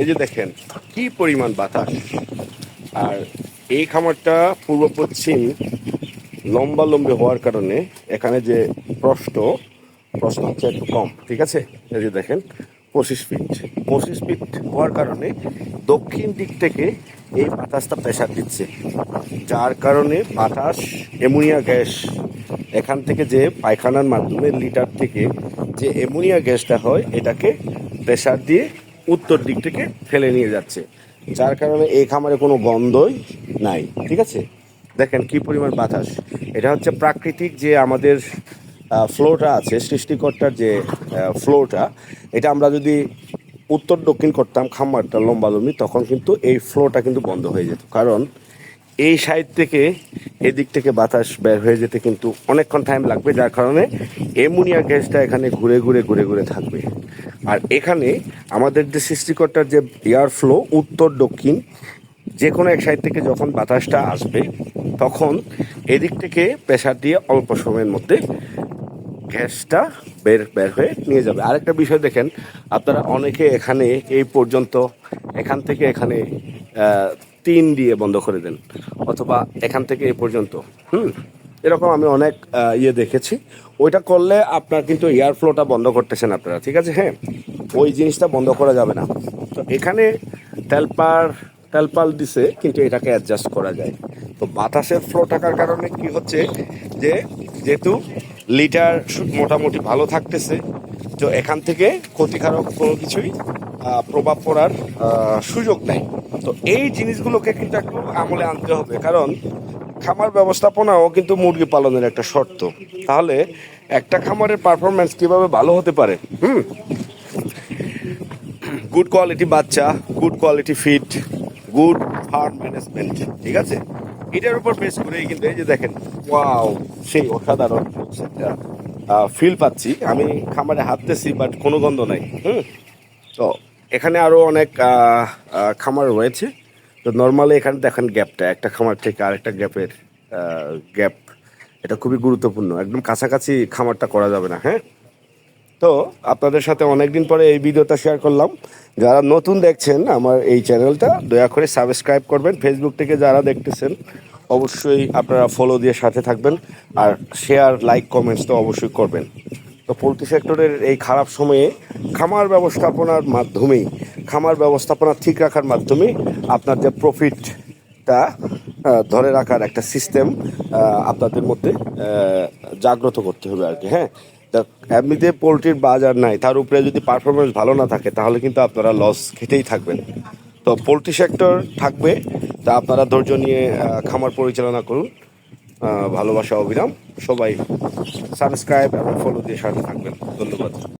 এই যে দেখেন, কি পরিমাণ বাতাস। আর এই খামারটা পূর্ব পশ্চিম লম্বা লম্বি হওয়ার কারণে এখানে যে প্রশ্ন প্রশ্ন হচ্ছে একটু কম, ঠিক আছে? এই যে দেখেন, পঁচিশ ফিট পঁচিশ ফিট হওয়ার কারণে দক্ষিণ দিক থেকে এই বাতাসটা প্রেশার দিচ্ছে। যার কারণে বাতাস, অ্যামোনিয়া গ্যাস, এখান থেকে যে পায়খানার মাধ্যমে লিটার থেকে যে অ্যামোনিয়া গ্যাসটা হয়, এটাকে প্রেশার দিয়ে উত্তর দিক থেকে ফেলে নিয়ে যাচ্ছে। যার কারণে এই খামারে কোনো গন্ধই নাই, ঠিক আছে? দেখেন কি পরিমাণ বাতাস। এটা হচ্ছে প্রাকৃতিক যে আমাদের ফ্লোটা আছে, সৃষ্টিকর্তার যে ফ্লোটা, এটা আমরা যদি উত্তর দক্ষিণ করতাম খামারটা লম্বা লম্বি তখন কিন্তু এই ফ্লোটা কিন্তু বন্ধ হয়ে যেত। কারণ এই সাইড থেকে এদিক থেকে বাতাস বের হয়ে যেতে কিন্তু অনেকক্ষণ টাইম লাগবে, যার কারণে এমোনিয়া গ্যাসটা এখানে ঘুরে ঘুরে ঘুরে ঘুরে থাকবে। আর এখানে আমাদের যে সৃষ্টিকর্তার যে এয়ার ফ্লো উত্তর, দক্ষিণ যে কোনো এক সাইড থেকে যখন বাতাসটা আসবে, তখন এদিক থেকে প্রেশার দিয়ে অল্প সময়ের মধ্যে গ্যাসটা বের বের হয়ে নিয়ে যাবে। আরেকটা বিষয় দেখেন, আপনারা অনেকে এখানে এই পর্যন্ত, এখান থেকে এখানে তিন দিয়ে বন্ধ করে দেন, অথবা এখান থেকে এ পর্যন্ত, হুম? এরকম আমি অনেক ইয়ে দেখেছি। ওইটা করলে আপনার কিন্তু এয়ার ফ্লোটা বন্ধ করতেছেন আপনারা, ঠিক আছে? হ্যাঁ? ওই জিনিসটা বন্ধ করা যাবে না। তো এখানে তেলপার, তেলপাল দিছে, কিন্তু এটাকে অ্যাডজাস্ট করা যায়। তো বাতাসের ফ্লো থাকার কারণে কি হচ্ছে যে, যেহেতু লিটার মোটামুটি ভালো থাকতেছে, তো এখান থেকে ক্ষতিকারক কোনো কিছুই প্রভাব পড়ার সুযোগ নেই। তো এই জিনিসগুলোকে কিন্তু একটু আমলে আনতে হবে, কারণ খামার ব্যবস্থাপনাও কিন্তু মুরগি পালনের একটা শর্ত। তাহলে একটা খামারের পারফরমেন্স কীভাবে ভালো হতে পারে, হুম? গুড কোয়ালিটি বাচ্চা good quality feed good farm management ঠিক আছে? এটার উপর বেস করেই কিন্তু এই যে দেখেন ওয়াও সেই অসাধারণ ফিল পাচ্ছি। আমি খামারে হাঁটতেছি বাট কোনো গন্ধ নাই, হুম? তো এখানে আরও অনেক খামার রয়েছে। তো নর্মালি এখানে দেখেন গ্যাপটা একটা খামার থেকে আরেকটা গ্যাপের গ্যাপ এটা খুবই গুরুত্বপূর্ণ। একদম কাছাকাছি খামারটা করা যাবে না হ্যাঁ? তো আপনাদের সাথে অনেকদিন পরে এই ভিডিওটা শেয়ার করলাম। যারা নতুন দেখছেন আমার এই চ্যানেলটা দয়া করে সাবস্ক্রাইব করবেন। ফেসবুক থেকে যারা দেখতেছেন, অবশ্যই আপনারা ফলো দিয়ে সাথে থাকবেন। আর শেয়ার লাইক কমেন্টস তো অবশ্যই করবেন। তো পোলট্রি সেক্টরের এই খারাপ সময়ে খামার ব্যবস্থাপনার মাধ্যমেই, খামার ব্যবস্থাপনা ঠিক রাখার মাধ্যমে আপনার যে প্রফিটটা ধরে রাখার একটা সিস্টেম আপনাদের মধ্যে জাগ্রত করতে হবে আর কি হ্যাঁ? তা এমনিতে পোলট্রির বাজার নাই, তার উপরে যদি পারফরমেন্স ভালো না থাকে, তাহলে কিন্তু আপনারা লস খেতেই থাকবেন। তো পোলট্রি সেক্টর থাকবে, তা আপনারা ধৈর্য নিয়ে খামার পরিচালনা করুন। ভালোবাসা অবিরাম সবাই সাবস্ক্রাইব এবং ফলো দিয়ে সাথে থাকবেন। ধন্যবাদ।